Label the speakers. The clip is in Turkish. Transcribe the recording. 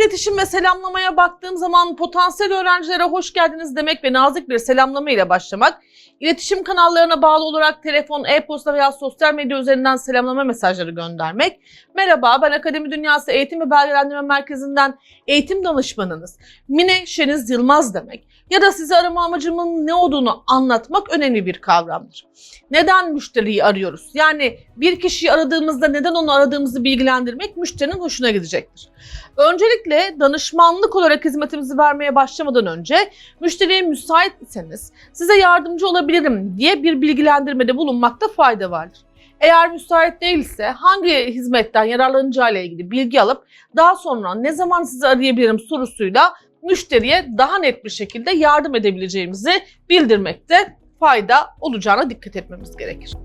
Speaker 1: iletişim ve selamlamaya baktığım zaman potansiyel öğrencilere hoş geldiniz demek ve nazik bir selamlama ile başlamak, iletişim kanallarına bağlı olarak telefon, e-posta veya sosyal medya üzerinden selamlama mesajları göndermek, merhaba ben Akademi Dünyası Eğitim ve Belgelendirme Merkezi'nden eğitim danışmanınız Mine Şeniz Yılmaz demek ya da size arama amacımın ne olduğunu anlatmak önemli bir kavramdır. Neden müşteriyi arıyoruz? Yani bir kişiyi aradığımızda neden onu aradığımızı bilgilendirmek müşterinin hoşuna gidecektir. Öncelikle danışmanlık olarak hizmetimizi vermeye başlamadan önce müşteriye müsait iseniz size yardımcı olabilirim diye bir bilgilendirmede bulunmakta fayda vardır. Eğer müsait değilse hangi hizmetten yararlanacağıyla ilgili bilgi alıp daha sonra ne zaman sizi arayabilirim sorusuyla müşteriye daha net bir şekilde yardım edebileceğimizi bildirmekte fayda olacağına dikkat etmemiz gerekir.